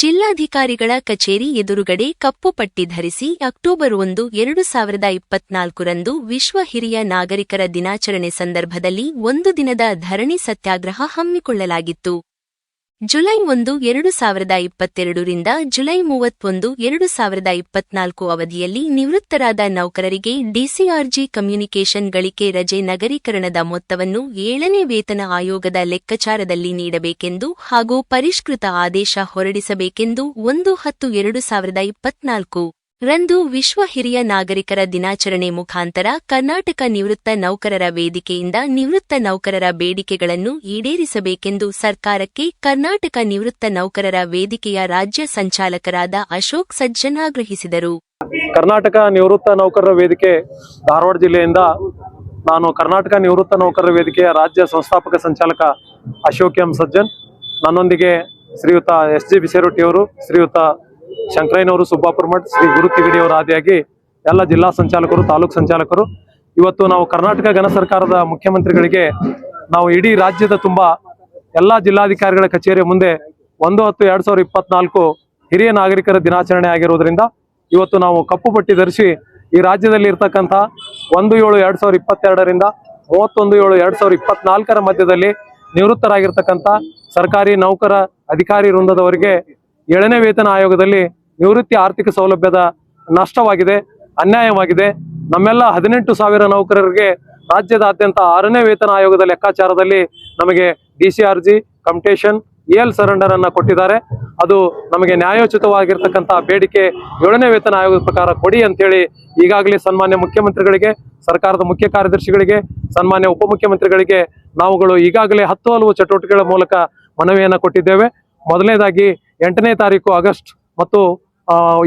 ಜಿಲ್ಲಾಧಿಕಾರಿಗಳ ಕಚೇರಿ ಎದುರುಗಡೆ ಕಪ್ಪು ಪಟ್ಟಿ ಧರಿಸಿ ಅಕ್ಟೋಬರ್ ಒಂದು, ಎರಡು ಸಾವಿರದ ಇಪ್ಪತ್ನಾಲ್ಕರಂದು ವಿಶ್ವ ಹಿರಿಯ ನಾಗರಿಕರ ದಿನಾಚರಣೆ ಸಂದರ್ಭದಲ್ಲಿ ಒಂದು ದಿನದ ಧರಣಿ ಸತ್ಯಾಗ್ರಹ ಹಮ್ಮಿಕೊಳ್ಳಲಾಗಿತ್ತು. ಜುಲೈ ಒಂದು, ಎರಡು ಸಾವಿರದ ಇಪ್ಪತ್ತೆರಡರಿಂದ ಜುಲೈ ಮೂವತ್ತೊಂದು, ಎರಡು ಸಾವಿರದ ಇಪ್ಪತ್ನಾಲ್ಕು ಅವಧಿಯಲ್ಲಿ ನಿವೃತ್ತರಾದ ನೌಕರರಿಗೆ ಡಿಸಿಆರ್ಜಿ ಕಮ್ಯುನಿಕೇಷನ್ ಗಳಿಕೆ ರಜೆ ನಗರೀಕರಣದ ಮೊತ್ತವನ್ನು ಏಳನೇ ವೇತನ ಆಯೋಗದ ಲೆಕ್ಕಾಚಾರದಲ್ಲಿ ನೀಡಬೇಕೆಂದು ಹಾಗೂ ಪರಿಷ್ಕೃತ ಆದೇಶ ಹೊರಡಿಸಬೇಕೆಂದು ಒಂದು ಹತ್ತು ಎರಡು ಸಾವಿರದ ಇಪ್ಪತ್ನಾಲ್ಕು ರಂದು ವಿಶ್ವ ಹಿರಿಯ ನಾಗರಿಕರ ದಿನಾಚರಣೆ ಮುಖಾಂತರ ಕರ್ನಾಟಕ ನಿವೃತ್ತ ನೌಕರರ ವೇದಿಕೆಯಿಂದ ನಿವೃತ್ತ ನೌಕರರ ಬೇಡಿಕೆಗಳನ್ನು ಈಡೇರಿಸಬೇಕೆಂದು ಸರ್ಕಾರಕ್ಕೆ ಕರ್ನಾಟಕ ನಿವೃತ್ತ ನೌಕರರ ವೇದಿಕೆಯ ರಾಜ್ಯ ಸಂಚಾಲಕರಾದ ಅಶೋಕ್ ಸಜ್ಜನ್ ಆಗ್ರಹಿಸಿದರು. ಕರ್ನಾಟಕ ನಿವೃತ್ತ ನೌಕರರ ವೇದಿಕೆ ಧಾರವಾಡ ಜಿಲ್ಲೆಯಿಂದ ನಾನು ಕರ್ನಾಟಕ ನಿವೃತ್ತ ನೌಕರರ ವೇದಿಕೆಯ ರಾಜ್ಯ ಸಂಸ್ಥಾಪಕ ಸಂಚಾಲಕ ಅಶೋಕ್ ಎಂ ಸಜ್ಜನ್. ನನ್ನೊಂದಿಗೆ ಶ್ರೀಯುತ ಎಸ್ ಜಿ ಬಿಸೇರೊಟ್ಟಿಯವರು, ಶ್ರೀಯುತ ಶಂಕರಯ್ಯನವರು ಸುಬ್ಬಾಪುರ ಮಠ, ಶ್ರೀ ಗುರು ತಿಗಡಿಯವರ ಆದಿಯಾಗಿ ಎಲ್ಲ ಜಿಲ್ಲಾ ಸಂಚಾಲಕರು, ತಾಲೂಕು ಸಂಚಾಲಕರು. ಇವತ್ತು ನಾವು ಕರ್ನಾಟಕ ಘನ ಸರ್ಕಾರದ ಮುಖ್ಯಮಂತ್ರಿಗಳಿಗೆ ನಾವು ಇಡೀ ರಾಜ್ಯದ ತುಂಬಾ ಎಲ್ಲ ಜಿಲ್ಲಾಧಿಕಾರಿಗಳ ಕಚೇರಿ ಮುಂದೆ ಒಂದು ಹತ್ತು ಎರಡ್ ಸಾವಿರದ ಇಪ್ಪತ್ನಾಲ್ಕು ಹಿರಿಯ ನಾಗರಿಕರ ದಿನಾಚರಣೆ ಆಗಿರುವುದರಿಂದ ಇವತ್ತು ನಾವು ಕಪ್ಪು ಪಟ್ಟಿ ಧರಿಸಿ ಈ ರಾಜ್ಯದಲ್ಲಿ ಇರ್ತಕ್ಕಂಥ ಒಂದು ಏಳು ಎರಡ್ ಸಾವಿರದ ಇಪ್ಪತ್ತೆರಡರಿಂದ ಮೂವತ್ತೊಂದು ಏಳು ಎರಡ್ ಸಾವಿರದ ಇಪ್ಪತ್ನಾಲ್ಕರ ಮಧ್ಯದಲ್ಲಿ ನಿವೃತ್ತರಾಗಿರ್ತಕ್ಕಂಥ ಸರ್ಕಾರಿ ನೌಕರ ಅಧಿಕಾರಿ ವೃಂದದವರಿಗೆ ಏಳನೇ ವೇತನ ಆಯೋಗದಲ್ಲಿ ನಿವೃತ್ತಿ ಆರ್ಥಿಕ ಸೌಲಭ್ಯದ ನಷ್ಟವಾಗಿದೆ, ಅನ್ಯಾಯವಾಗಿದೆ. ನಮ್ಮೆಲ್ಲ ಹದಿನೆಂಟು ಸಾವಿರ ನೌಕರರಿಗೆ ರಾಜ್ಯದಾದ್ಯಂತ ಆರನೇ ವೇತನ ಆಯೋಗದ ಲೆಕ್ಕಾಚಾರದಲ್ಲಿ ನಮಗೆ D C R G commutation L surrender ಅನ್ನ ಕೊಟ್ಟಿದ್ದಾರೆ. ಅದು ನಮಗೆ ನ್ಯಾಯೋಚಿತವಾಗಿರ್ತಕ್ಕಂಥ ಬೇಡಿಕೆ ಏಳನೇ ವೇತನ ಆಯೋಗದ ಪ್ರಕಾರ ಕೊಡಿ ಅಂತೇಳಿ ಈಗಾಗಲೇ ಸನ್ಮಾನ್ಯ ಮುಖ್ಯಮಂತ್ರಿಗಳಿಗೆ, ಸರ್ಕಾರದ ಮುಖ್ಯ ಕಾರ್ಯದರ್ಶಿಗಳಿಗೆ, ಸನ್ಮಾನ್ಯ ಉಪಮುಖ್ಯಮಂತ್ರಿಗಳಿಗೆ ನಾವುಗಳು ಈಗಾಗಲೇ ಹತ್ತು ಹಲವು ಚಟುವಟಿಕೆಗಳ ಮೂಲಕ ಮನವಿಯನ್ನು ಕೊಟ್ಟಿದ್ದೇವೆ. ಮೊದಲನೇದಾಗಿ ಎಂಟನೇ ತಾರೀಕು ಆಗಸ್ಟ್ ಮತ್ತು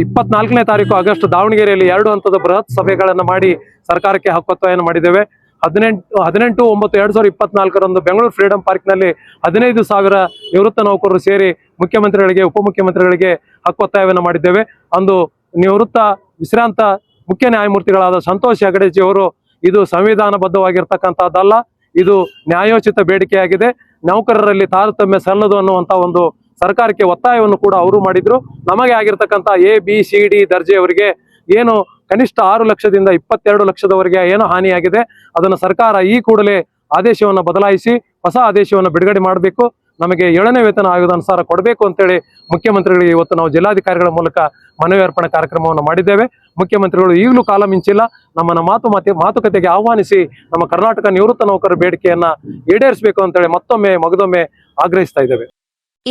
ಇಪ್ಪತ್ನಾಲ್ಕನೇ ತಾರೀಕು ಆಗಸ್ಟ್ ದಾವಣಗೆರೆಯಲ್ಲಿ ಎರಡು ಹಂತದ ಬೃಹತ್ ಸಭೆಗಳನ್ನು ಮಾಡಿ ಸರ್ಕಾರಕ್ಕೆ ಹಕ್ಕೊತ್ತಾಯನ್ನು ಮಾಡಿದ್ದೇವೆ. ಹದಿನೆಂಟು ಹದಿನೆಂಟು, ಒಂಬತ್ತು, ಎರಡು ಸಾವಿರದ ಇಪ್ಪತ್ನಾಲ್ಕರಂದು ಬೆಂಗಳೂರು ಫ್ರೀಡಂ ಪಾರ್ಕ್ನಲ್ಲಿ ಹದಿನೈದು ಸಾವಿರ ನಿವೃತ್ತ ನೌಕರರು ಸೇರಿ ಮುಖ್ಯಮಂತ್ರಿಗಳಿಗೆ, ಉಪಮುಖ್ಯಮಂತ್ರಿಗಳಿಗೆ ಹಕ್ಕೊತ್ತಾಯವನ್ನು ಮಾಡಿದ್ದೇವೆ. ಅಂದು ನಿವೃತ್ತ ವಿಶ್ರಾಂತ ಮುಖ್ಯ ನ್ಯಾಯಮೂರ್ತಿಗಳಾದ ಸಂತೋಷ್ ಹೆಗಡೆಜಿ ಅವರು ಇದು ಸಂವಿಧಾನಬದ್ಧವಾಗಿರ್ತಕ್ಕಂಥದ್ದಲ್ಲ. ಇದು ನ್ಯಾಯೋಚಿತ ಬೇಡಿಕೆಯಾಗಿದೆ. ನೌಕರರಲ್ಲಿ ತಾರತಮ್ಯ ಸಲ್ಲದು ಅನ್ನುವಂಥ ಒಂದು ಸರ್ಕಾರಕ್ಕೆ ಒತ್ತಾಯವನ್ನು ಕೂಡ ಅವರು ಮಾಡಿದ್ರು. ನಮಗೆ ಆಗಿರ್ತಕ್ಕಂಥ ಎ ಬಿ ಸಿ ಡಿ ದರ್ಜೆಯವರಿಗೆ ಏನು ಕನಿಷ್ಠ ಆರು ಲಕ್ಷದಿಂದ ಇಪ್ಪತ್ತೆರಡು ಲಕ್ಷದವರೆಗೆ ಏನು ಹಾನಿಯಾಗಿದೆ, ಅದನ್ನು ಸರ್ಕಾರ ಈ ಕೂಡಲೇ ಆದೇಶವನ್ನು ಬದಲಾಯಿಸಿ ಹೊಸ ಆದೇಶವನ್ನು ಬಿಡುಗಡೆ ಮಾಡಬೇಕು. ನಮಗೆ ಏಳನೇ ವೇತನ ಆಯೋಗದ ಅನುಸಾರ ಕೊಡಬೇಕು ಅಂತೇಳಿ ಮುಖ್ಯಮಂತ್ರಿಗಳಿಗೆ ಇವತ್ತು ನಾವು ಜಿಲ್ಲಾಧಿಕಾರಿಗಳ ಮೂಲಕ ಮನವಿ ಅರ್ಪಣೆ ಕಾರ್ಯಕ್ರಮವನ್ನು ಮಾಡಿದ್ದೇವೆ. ಮುಖ್ಯಮಂತ್ರಿಗಳು ಈಗಲೂ ಕಾಲ ಮಿಂಚಿಲ್ಲ ನಮ್ಮನ್ನ ಮಾತು ಮಾತೆ, ಮಾತುಕತೆಗೆ ಆಹ್ವಾನಿಸಿ ನಮ್ಮ ಕರ್ನಾಟಕ ನಿವೃತ್ತ ನೌಕರರ ಬೇಡಿಕೆಯನ್ನು ಈಡೇರಿಸಬೇಕು ಅಂತೇಳಿ ಮತ್ತೊಮ್ಮೆ, ಮಗದೊಮ್ಮೆ ಆಗ್ರಹಿಸ್ತಾ ಇದ್ದೇವೆ.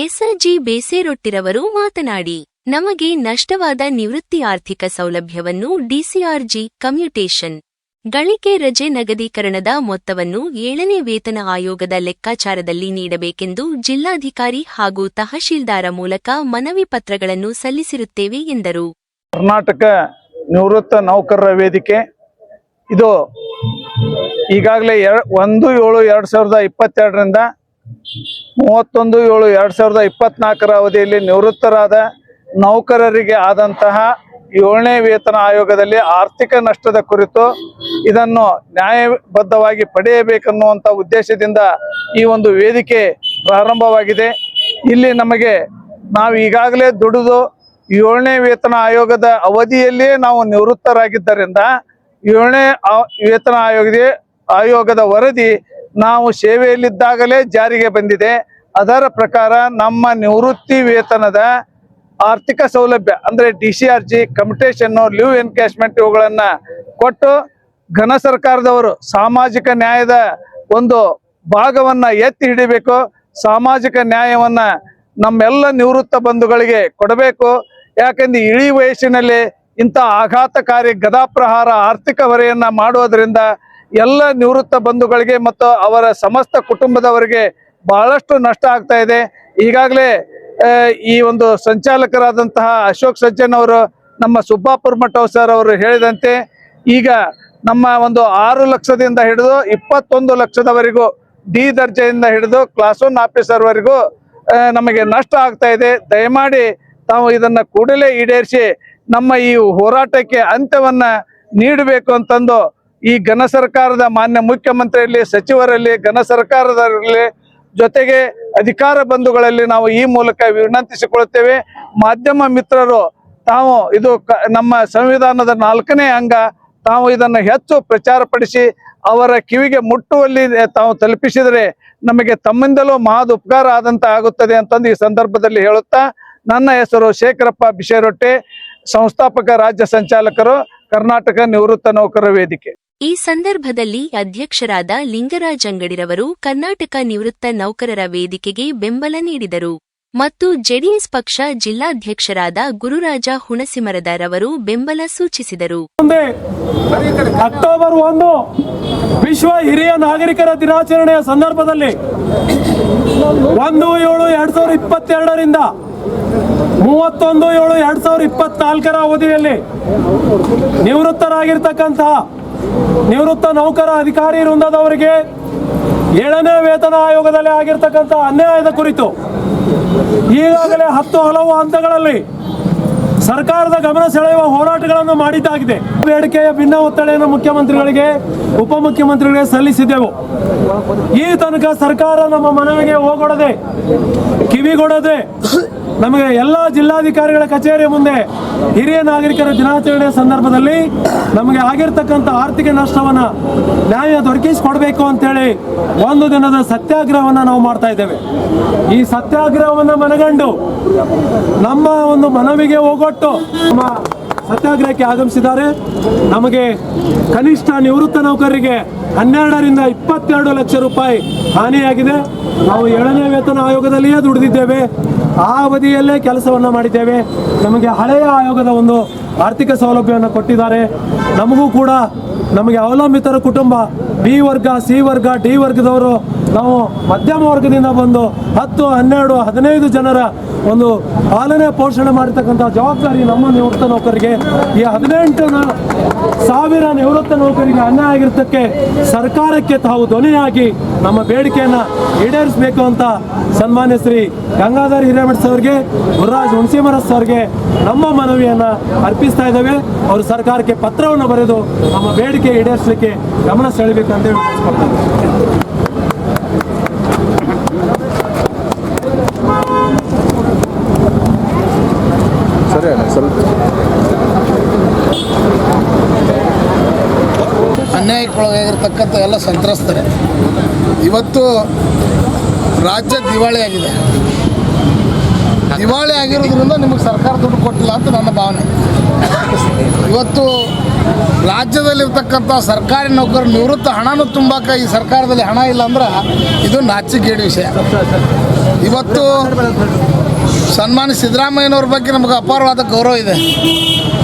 ಎಸ್ಆರ್ಜಿ ಬೇಸೇರೊಟ್ಟಿರವರು ಮಾತನಾಡಿ, ನಮಗೆ ನಷ್ಟವಾದ ನಿವೃತ್ತಿ ಆರ್ಥಿಕ ಸೌಲಭ್ಯವನ್ನು ಡಿಸಿಆರ್ಜಿ ಕಮ್ಯುಟೇಷನ್, ಗಳಿಕೆ ರಜೆ ನಗದೀಕರಣದ ಮೊತ್ತವನ್ನು ಏಳನೇ ವೇತನ ಆಯೋಗದ ಲೆಕ್ಕಾಚಾರದಲ್ಲಿ ನೀಡಬೇಕೆಂದು ಜಿಲ್ಲಾಧಿಕಾರಿ ಹಾಗೂ ತಹಶೀಲ್ದಾರ ಮೂಲಕ ಮನವಿ ಪತ್ರಗಳನ್ನು ಸಲ್ಲಿಸಿರುತ್ತೇವೆ ಎಂದರು. ಕರ್ನಾಟಕ ನಿವೃತ್ತ ನೌಕರರ ವೇದಿಕೆ. ಇದು ಈಗಾಗಲೇ ಒಂದು ಏಳು ಎರಡು ಸಾವಿರದ ಇಪ್ಪತ್ತೆರಡರಿಂದ ಮೂವತ್ತೊಂದು, ಏಳು, ಎರಡು ಸಾವಿರದ ಇಪ್ಪತ್ನಾಲ್ಕರ ಅವಧಿಯಲ್ಲಿ ನಿವೃತ್ತರಾದ ನೌಕರರಿಗೆ ಆದಂತಹ ಏಳನೇ ವೇತನ ಆಯೋಗದಲ್ಲಿ ಆರ್ಥಿಕ ನಷ್ಟದ ಕುರಿತು ಇದನ್ನು ನ್ಯಾಯಬದ್ಧವಾಗಿ ಪಡೆಯಬೇಕನ್ನುವಂಥ ಉದ್ದೇಶದಿಂದ ಈ ಒಂದು ವೇದಿಕೆ ಪ್ರಾರಂಭವಾಗಿದೆ. ಇಲ್ಲಿ ನಮಗೆ ನಾವು ಈಗಾಗಲೇ ದುಡಿದು ಏಳನೇ ವೇತನ ಆಯೋಗದ ಅವಧಿಯಲ್ಲಿಯೇ ನಾವು ನಿವೃತ್ತರಾಗಿದ್ದರಿಂದ ಏಳನೇ ವೇತನ ಆಯೋಗದ ಆಯೋಗದ ವರದಿ ನಾವು ಸೇವೆಯಲ್ಲಿದ್ದಾಗಲೇ ಜಾರಿಗೆ ಬಂದಿದೆ. ಅದರ ಪ್ರಕಾರ ನಮ್ಮ ನಿವೃತ್ತಿ ವೇತನದ ಆರ್ಥಿಕ ಸೌಲಭ್ಯ, ಅಂದ್ರೆ D C R G commutation leave encashment ಇವುಗಳನ್ನು ಕೊಟ್ಟು ಘನ ಸರ್ಕಾರದವರು ಸಾಮಾಜಿಕ ನ್ಯಾಯದ ಒಂದು ಭಾಗವನ್ನ ಎತ್ತಿ ಹಿಡಿಬೇಕು. ಸಾಮಾಜಿಕ ನ್ಯಾಯವನ್ನ ನಮ್ಮೆಲ್ಲ ನಿವೃತ್ತ ಬಂಧುಗಳಿಗೆ ಕೊಡಬೇಕು. ಯಾಕಂದ್ರೆ ಇಳಿ ವಯಸ್ಸಿನಲ್ಲಿ ಇಂಥ ಆಘಾತಕಾರಿ ಗದಾಪ್ರಹಾರ ಆರ್ಥಿಕ ಹೊರೆಯನ್ನು ಮಾಡುವುದರಿಂದ ಎಲ್ಲ ನಿವೃತ್ತ ಬಂಧುಗಳಿಗೆ ಮತ್ತು ಅವರ ಸಮಸ್ತ ಕುಟುಂಬದವರಿಗೆ ಬಹಳಷ್ಟು ನಷ್ಟ ಆಗ್ತಾ ಇದೆ. ಈಗಾಗಲೇ ಈ ಒಂದು ಸಂಚಾಲಕರಾದಂತಹ ಅಶೋಕ್ ಸಜ್ಜನ್ ಅವರು ನಮ್ಮ ಸುಬ್ಬಾಪುರ ಮಠ ಸರ್ ಅವರು ಹೇಳಿದಂತೆ, ಈಗ ನಮ್ಮ ಒಂದು ಆರು ಲಕ್ಷದಿಂದ ಹಿಡಿದು ಇಪ್ಪತ್ತೊಂದು ಲಕ್ಷದವರೆಗೂ ಡಿ ದರ್ಜೆಯಿಂದ ಹಿಡಿದು ಕ್ಲಾಸ್ ಒನ್ ಆಫೀಸರ್ವರೆಗೂ ನಮಗೆ ನಷ್ಟ ಆಗ್ತಾ ಇದೆ. ದಯಮಾಡಿ ತಾವು ಇದನ್ನು ಕೂಡಲೇ ಈಡೇರಿಸಿ ನಮ್ಮ ಈ ಹೋರಾಟಕ್ಕೆ ಅಂತ್ಯವನ್ನು ನೀಡಬೇಕು ಅಂತಂದು ಈ ಘನ ಸರ್ಕಾರದ ಮಾನ್ಯ ಮುಖ್ಯಮಂತ್ರಿಯಲ್ಲಿ, ಸಚಿವರಲ್ಲಿ, ಘನ ಸರ್ಕಾರದಲ್ಲಿ ಜೊತೆಗೆ ಅಧಿಕಾರ ಬಂಧುಗಳಲ್ಲಿ ನಾವು ಈ ಮೂಲಕ ವಿನಂತಿಸಿಕೊಳ್ಳುತ್ತೇವೆ. ಮಾಧ್ಯಮ ಮಿತ್ರರು, ತಾವು ಇದು ನಮ್ಮ ಸಂವಿಧಾನದ ನಾಲ್ಕನೇ ಅಂಗ, ತಾವು ಇದನ್ನು ಹೆಚ್ಚು ಪ್ರಚಾರಪಡಿಸಿ ಅವರ ಕಿವಿಗೆ ಮುಟ್ಟುವಲ್ಲಿ ತಾವು ತಲುಪಿಸಿದರೆ ನಮಗೆ ತಮ್ಮಿಂದಲೂ ಮಹದ್ ಉಪಕಾರ ಆದಂತ ಆಗುತ್ತದೆ ಅಂತಂದು ಈ ಸಂದರ್ಭದಲ್ಲಿ ಹೇಳುತ್ತಾ, ನನ್ನ ಹೆಸರು ಶೇಖರಪ್ಪ ಬಿಷೇರೊಟ್ಟೆ ಸಂಸ್ಥಾಪಕ, ರಾಜ್ಯ ಸಂಚಾಲಕರು. ಕರ್ನಾಟಕ ನಿವೃತ್ತ ನೌಕರ ವೇದಿಕೆ. ಈ ಸಂದರ್ಭದಲ್ಲಿ ಅಧ್ಯಕ್ಷರಾದ ಲಿಂಗರಾಜ್ ಅಂಗಡಿರವರು ಕರ್ನಾಟಕ ನಿವೃತ್ತ ನೌಕರರ ವೇದಿಕೆಗೆ ಬೆಂಬಲ ನೀಡಿದರು. ಮತ್ತು ಜೆಡಿಎಸ್ ಪಕ್ಷ ಜಿಲ್ಲಾಧ್ಯಕ್ಷರಾದ ಗುರುರಾಜ ಹುಣಸಿಮರದರವರು ಬೆಂಬಲ ಸೂಚಿಸಿದರು. ಅಕ್ಟೋಬರ್ ಒಂದು ವಿಶ್ವ ಹಿರಿಯ ನಾಗರಿಕರ ದಿನಾಚರಣೆಯ ಸಂದರ್ಭದಲ್ಲಿ ಒಂದು ಏಳು ಎರಡ್ ಸಾವಿರದ ಇಪ್ಪತ್ತೆರಡರಿಂದ ಮೂವತ್ತೊಂದು, ಏಳು, ಎರಡ್ ಸಾವಿರದ ಇಪ್ಪತ್ನಾಲ್ಕರ ಅವಧಿಯಲ್ಲಿ ನಿವೃತ್ತರಾಗಿರ್ತಕ್ಕಂತಹ ನಿವೃತ್ತ ನೌಕರ ಅಧಿಕಾರಿ ವೃಂದದವರಿಗೆ ಏಳನೇ ವೇತನ ಆಯೋಗದಲ್ಲಿ ಆಗಿರ್ತಕ್ಕಂಥ ಅನ್ಯಾಯದ ಕುರಿತು ಈಗಾಗಲೇ ಹತ್ತು ಹಲವು ಹಂತಗಳಲ್ಲಿ ಸರ್ಕಾರದ ಗಮನ ಸೆಳೆಯುವ ಹೋರಾಟಗಳನ್ನು ಮಾಡಿದ್ದಾಗಿದೆ. ಬೇಡಿಕೆಯ ಭಿನ್ನ ಒತ್ತಡೆಯನ್ನು ಮುಖ್ಯಮಂತ್ರಿಗಳಿಗೆ, ಉಪಮುಖ್ಯಮಂತ್ರಿಗಳಿಗೆ ಸಲ್ಲಿಸಿದ್ದೆವು ಈ ತನಕ ಸರ್ಕಾರ ನಮ್ಮ ಮನವಿಗೆ ಹೋಗೊಡದೆ, ಕಿವಿಗೊಡದೆ ನಮಗೆ ಎಲ್ಲ ಜಿಲ್ಲಾಧಿಕಾರಿಗಳ ಕಚೇರಿ ಮುಂದೆ ಹಿರಿಯ ನಾಗರಿಕರ ದಿನಾಚರಣೆ ಸಂದರ್ಭದಲ್ಲಿ ನಮಗೆ ಆಗಿರ್ತಕ್ಕಂಥ ಆರ್ಥಿಕ ನಷ್ಟವನ್ನು ನ್ಯಾಯ ದೊರಕಿಸಿಕೊಡ್ಬೇಕು ಅಂತೇಳಿ ಒಂದು ದಿನದ ಸತ್ಯಾಗ್ರಹವನ್ನ ನಾವು ಮಾಡ್ತಾ ಇದ್ದೇವೆ. ಈ ಸತ್ಯಾಗ್ರಹವನ್ನ ಮನಗಂಡು ನಮ್ಮ ಒಂದು ಮನವಿಗೆ ಹೋಗೊಟ್ಟು ನಮ್ಮ ಸತ್ಯಾಗ್ರಹಕ್ಕೆ ಆಗಮಿಸಿದ್ದಾರೆ. ನಮಗೆ ಕನಿಷ್ಠ ನಿವೃತ್ತ ನೌಕರರಿಗೆ ಹನ್ನೆರಡರಿಂದ ಇಪ್ಪತ್ತೆರಡು ಲಕ್ಷ ರೂಪಾಯಿ ಹಾನಿಯಾಗಿದೆ. ನಾವು ಏಳನೇ ವೇತನ ಆಯೋಗದಲ್ಲಿಯೇ ದುಡಿದಿದ್ದೇವೆ. ಆ ಅವಧಿಯಲ್ಲೇ ಕೆಲಸವನ್ನು ಮಾಡಿದ್ದೇವೆ. ನಮಗೆ ಹಳೆಯ ಆಯೋಗದ ಒಂದು ಆರ್ಥಿಕ ಸೌಲಭ್ಯವನ್ನು ಕೊಟ್ಟಿದ್ದಾರೆ. ನಮಗೂ ಕೂಡ ನಮಗೆ ಅವಲಂಬಿತರ ಕುಟುಂಬ, ಬಿ ವರ್ಗ, ಸಿ ವರ್ಗ, ಡಿ ವರ್ಗದವರು ನಾವು ಮಧ್ಯಮ ವರ್ಗದಿಂದ ಬಂದು ಹತ್ತು, ಹನ್ನೆರಡು, ಹದಿನೈದು ಜನರ ಒಂದು ಪಾಲನೆ, ಪೋಷಣೆ ಮಾಡಿರ್ತಕ್ಕಂಥ ಜವಾಬ್ದಾರಿ ನಮ್ಮ ನಿವೃತ್ತ ನೌಕರಿಗೆ ಈ ಹದಿನೆಂಟು ಸಾವಿರ ನಿವೃತ್ತ ನೌಕರಿಗೆ ಅನ್ಯಾಯ ಆಗಿರ್ತಕ್ಕೆ ಸರ್ಕಾರಕ್ಕೆ ತಾವು ಧ್ವನಿಯಾಗಿ ನಮ್ಮ ಬೇಡಿಕೆಯನ್ನ ಈಡೇರಿಸಬೇಕು ಅಂತ ಸನ್ಮಾನ್ಯ ಶ್ರೀ ಗಂಗಾಧರ್ ಹಿರೇಮಠ್ ಸರ್ಗೆ ಗುರುರಾಜ್ ಹುಣಸಿಮರಸ್ ಸರ್ಗೆ ನಮ್ಮ ಮನವಿಯನ್ನು ಅರ್ಪಿಸ್ತಾ ಇದ್ದೇವೆ. ಅವರು ಸರ್ಕಾರಕ್ಕೆ ಪತ್ರವನ್ನು ಬರೆದು ನಮ್ಮ ಬೇಡಿಕೆ ಈಡೇರಿಸಲಿಕ್ಕೆ ಗಮನ ಸೆಳೆಬೇಕಂತ ಹೇಳಿ. ಎಲ್ಲ ಸಂತ್ರಸ್ತರೆ. ಇವತ್ತು ರಾಜ್ಯ ದಿವಾಳಿ ಆಗಿದೆ. ದಿವಾಳಿ ಆಗಿರೋದ್ರಿಂದ ನಿಮಗೆ ಸರ್ಕಾರ ದುಡ್ಡು ಕೊಟ್ಟಿಲ್ಲ ಅಂತ ನನ್ನ ಭಾವನೆ. ಇವತ್ತು ರಾಜ್ಯದಲ್ಲಿರ್ತಕ್ಕಂಥ ಸರ್ಕಾರಿ ನೌಕರರು ನಿವೃತ್ತ ಹಣನೂ ತುಂಬಾಕ ಈ ಸರ್ಕಾರದಲ್ಲಿ ಹಣ ಇಲ್ಲ ಅಂದ್ರೆ ಇದು ನಾಚಿಕೆಗೇಡು ವಿಷಯ. ಇವತ್ತು ಸನ್ಮಾನ್ಯ ಸಿದ್ದರಾಮಯ್ಯನವ್ರ ಬಗ್ಗೆ ನಮಗೆ ಅಪಾರವಾದ ಗೌರವ ಇದೆ.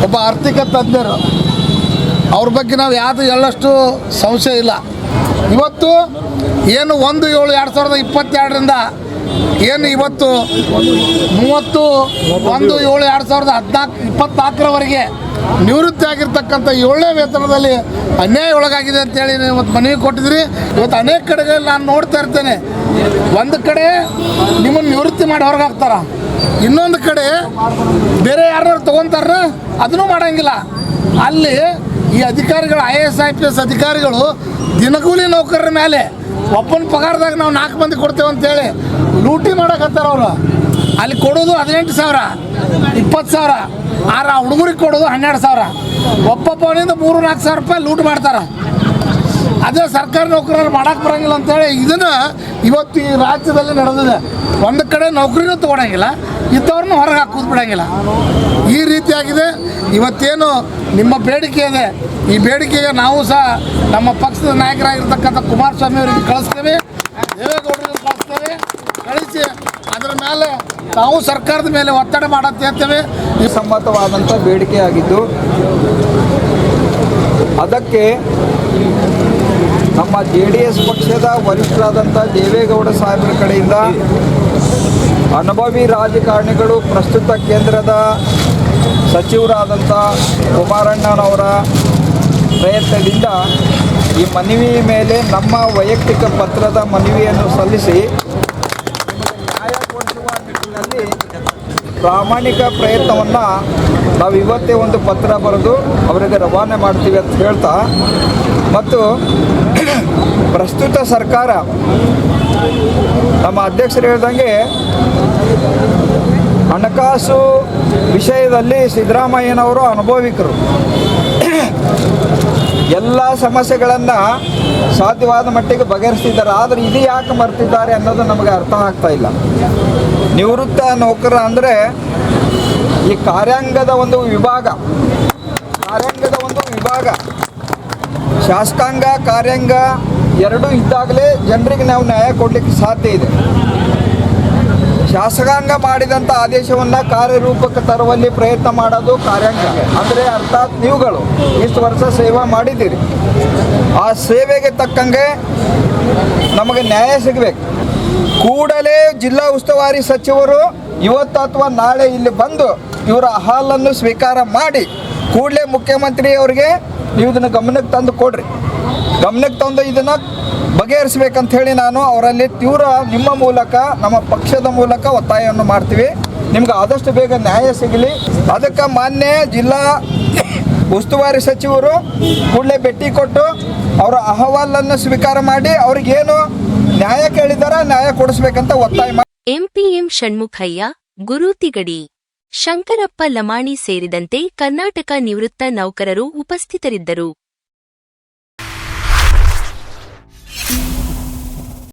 ಒಬ್ಬ ಆರ್ಥಿಕ ತಜ್ಞರು ಅವ್ರ ಬಗ್ಗೆ ನಾವು ಯಾವುದು ಎಳ್ಳಷ್ಟು ಸಂಶಯ ಇಲ್ಲ. ಇವತ್ತು ಏನು ಒಂದು ಏಳು ಎರಡು ಸಾವಿರದ ಇಪ್ಪತ್ತೆರಡರಿಂದ ಏನು ಇವತ್ತು ಮೂವತ್ತು ಒಂದು ಏಳು ಎರಡು ಸಾವಿರದ ಹದಿನಾಲ್ಕು, ಇಪ್ಪತ್ನಾಲ್ಕರವರೆಗೆ ನಿವೃತ್ತಿ ಆಗಿರ್ತಕ್ಕಂಥ ಏಳನೇ ವೇತನದಲ್ಲಿ ಅನ್ಯಾಯ ಒಳಗಾಗಿದೆ ಅಂತೇಳಿ ನೀವು ಇವತ್ತು ಮನವಿ ಕೊಟ್ಟಿದ್ರಿ ಇವತ್ತು ಅನೇಕ ಕಡೆಗಳಲ್ಲಿ ನಾನು ನೋಡ್ತಾ ಇರ್ತೇನೆ. ಒಂದು ಕಡೆ ನಿಮ್ಮನ್ನು ನಿವೃತ್ತಿ ಮಾಡಿ ಹೊರಗೆ ಹಾಕ್ತಾರ ಇನ್ನೊಂದು ಕಡೆ ಬೇರೆ ಯಾರು ತೊಗೊಂತಾರ ಅದನ್ನೂ ಮಾಡೋಂಗಿಲ್ಲ. ಅಲ್ಲಿ ಈ ಅಧಿಕಾರಿಗಳು I A S I P S ಅಧಿಕಾರಿಗಳು ದಿನಗೂಲಿ ನೌಕರರ ಮೇಲೆ ಒಬ್ಬನ ಪಗಾರದಾಗ ನಾವು ನಾಲ್ಕು ಮಂದಿ ಕೊಡ್ತೇವೆ ಅಂತೇಳಿ ಲೂಟಿ ಮಾಡಕತ್ತಾರ ಅವರು. ಅಲ್ಲಿ ಕೊಡೋದು ಹದಿನೆಂಟು ಸಾವಿರ, ಇಪ್ಪತ್ತು ಸಾವಿರ, ಆರ ಹುಡುಗರಿಗೆ ಕೊಡೋದು ಹನ್ನೆರಡು ಸಾವಿರ. ಒಬ್ಬೊಬ್ಬನಿಂದ ಮೂರು ನಾಲ್ಕು ಸಾವಿರ ರೂಪಾಯಿ ಲೂಟ್ ಮಾಡ್ತಾರೆ. ಅದೇ ಸರ್ಕಾರಿ ನೌಕರರು ಮಾಡಕ್ಕೆ ಬರಂಗಿಲ್ಲ ಅಂತೇಳಿ ಇದನ್ನ ಇವತ್ತು ಈ ರಾಜ್ಯದಲ್ಲಿ ನಡೆದಿದೆ. ಒಂದು ಕಡೆ ನೌಕರಿನೂ ತೊಗೊಳಂಗಿಲ್ಲ ಇದ್ದವ್ರನ್ನೂ ಹೊರಗೆ ಹಾಕೋದು ಬಿಡೋಂಗಿಲ್ಲ. ಈ ರೀತಿಯಾಗಿದೆ. ಇವತ್ತೇನು ನಿಮ್ಮ ಬೇಡಿಕೆ ಇದೆ. ಈ ಬೇಡಿಕೆಗೆ ನಾವು ಸಹ ನಮ್ಮ ಪಕ್ಷದ ನಾಯಕರಾಗಿರ್ತಕ್ಕಂಥ ಕುಮಾರಸ್ವಾಮಿ ಅವರಿಗೆ ಕಳಿಸ್ತೇವೆ. ದೇವೇಗೌಡರಿಗೆ ಕಳಿಸ್ತೇವೆ. ಕಳಿಸಿ ಅದರ ಮೇಲೆ ನಾವು ಸರ್ಕಾರದ ಮೇಲೆ ಒತ್ತಡ ಮಾಡುತ್ತೇವೆ ಈ ಸಮ್ಮತವಾದಂಥ ಬೇಡಿಕೆಯಾಗಿದ್ದು ಅದಕ್ಕೆ ನಮ್ಮ ಜೆ ಡಿ ಎಸ್ ಪಕ್ಷದ ವರಿಷ್ಠರಾದಂಥ ದೇವೇಗೌಡ ಸಾಹೇಬರ ಕಡೆಯಿಂದ ಅನುಭವಿ ರಾಜಕಾರಣಿಗಳು, ಪ್ರಸ್ತುತ ಕೇಂದ್ರದ ಸಚಿವರಾದಂಥ ಕುಮಾರಣ್ಣನವರ ಪ್ರಯತ್ನದಿಂದ ಈ ಮನವಿ ಮೇಲೆ ನಮ್ಮ ವೈಯಕ್ತಿಕ ಪತ್ರದ ಮನವಿಯನ್ನು ಸಲ್ಲಿಸಿ ನ್ಯಾಯ ಕೊಡಿಸುವ ನಿಟ್ಟಿನಲ್ಲಿ ಪ್ರಾಮಾಣಿಕ ಪ್ರಯತ್ನವನ್ನು ನಾವು ಇವತ್ತೇ ಒಂದು ಪತ್ರ ಬರೆದು ಅವರಿಗೆ ರವಾನೆ ಮಾಡ್ತೀವಿ ಅಂತ ಹೇಳ್ತಾ ಮತ್ತು ಪ್ರಸ್ತುತ ಸರ್ಕಾರ ನಮ್ಮ ಅಧ್ಯಕ್ಷರು ಹೇಳ್ದಂಗೆ ಹಣಕಾಸು ವಿಷಯದಲ್ಲಿ ಸಿದ್ದರಾಮಯ್ಯನವರು ಅನುಭವಿಕರು. ಎಲ್ಲ ಸಮಸ್ಯೆಗಳನ್ನು ಸಾಧ್ಯವಾದ ಮಟ್ಟಿಗೆ ಬಗೆಹರಿಸ್ತಿದ್ದಾರೆ. ಆದರೆ ಇದು ಯಾಕೆ ಮರ್ತಿದ್ದಾರೆ ಅನ್ನೋದು ನಮಗೆ ಅರ್ಥ ಆಗ್ತಾ ಇಲ್ಲ. ನಿವೃತ್ತ ನೌಕರ ಅಂದರೆ ಈ ಕಾರ್ಯಾಂಗದ ಒಂದು ವಿಭಾಗ. ಕಾರ್ಯಾಂಗದ ಒಂದು ವಿಭಾಗ. ಶಾಸಕಾಂಗ ಕಾರ್ಯಾಂಗ ಎರಡೂ ಇದ್ದಾಗಲೇ ಜನರಿಗೆ ನಾವು ನ್ಯಾಯ ಕೊಡಲಿಕ್ಕೆ ಸಾಧ್ಯ ಇದೆ. ಶಾಸಕಾಂಗ ಮಾಡಿದಂಥ ಆದೇಶವನ್ನು ಕಾರ್ಯರೂಪಕ್ಕೆ ತರುವಲ್ಲಿ ಪ್ರಯತ್ನ ಮಾಡೋದು ಕಾರ್ಯಾಂಗ. ಅಂದರೆ ಅರ್ಥಾತ್ ನೀವುಗಳು ಇಷ್ಟು ವರ್ಷ ಸೇವೆ ಮಾಡಿದ್ದೀರಿ. ಆ ಸೇವೆಗೆ ತಕ್ಕಂಗೆ ನಮಗೆ ನ್ಯಾಯ ಸಿಗಬೇಕು. ಕೂಡಲೇ ಜಿಲ್ಲಾ ಉಸ್ತುವಾರಿ ಸಚಿವರು ಇವತ್ತು ಅಥವಾ ನಾಳೆ ಇಲ್ಲಿ ಬಂದು ಇವರ ಹಾಲನ್ನು ಸ್ವೀಕಾರ ಮಾಡಿ ಕೂಡಲೇ ಮುಖ್ಯಮಂತ್ರಿ ಅವರಿಗೆ ನೀವು ಇದನ್ನು ಗಮನಕ್ಕೆ ತಂದು ಕೊಡ್ರಿ. ಗಮನಕ್ಕೆ ತಂದು ಇದನ್ನು ಬಗೆಹರಿಸಬೇಕಂತ ಹೇಳಿ ನಾನು ಅವರಲ್ಲಿ ತೀವ್ರ ನಿಮ್ಮ ಮೂಲಕ, ನಮ್ಮ ಪಕ್ಷದ ಮೂಲಕ ಒತ್ತಾಯವನ್ನು ಮಾಡ್ತೀವಿ. ನಿಮ್ಗೆ ಆದಷ್ಟು ಬೇಗ ನ್ಯಾಯ ಸಿಗಲಿ. ಅದಕ್ಕೆ ಮಾನ್ಯ ಜಿಲ್ಲಾ ಉಸ್ತುವಾರಿ ಸಚಿವರು ಕೂಡಲೇ ಭೇಟಿ ಕೊಟ್ಟು ಅವರ ಅಹವಾಲನ್ನು ಸ್ವೀಕಾರ ಮಾಡಿ ಅವ್ರಿಗೇನು ನ್ಯಾಯ ಕೇಳಿದಾರ ನ್ಯಾಯ ಕೊಡಿಸ್ಬೇಕಂತ ಒತ್ತಾಯ ಮಾಡಿ. ಎಂಪಿಎಂ ಷಣ್ಮುಖಯ್ಯ ಗುರೂತಿಗಡಿ ಶಂಕರಪ್ಪ ಲಮಾಣಿ ಸೇರಿದಂತೆ ಕರ್ನಾಟಕ ನಿವೃತ್ತ ನೌಕರರು ಉಪಸ್ಥಿತರಿದ್ದರು.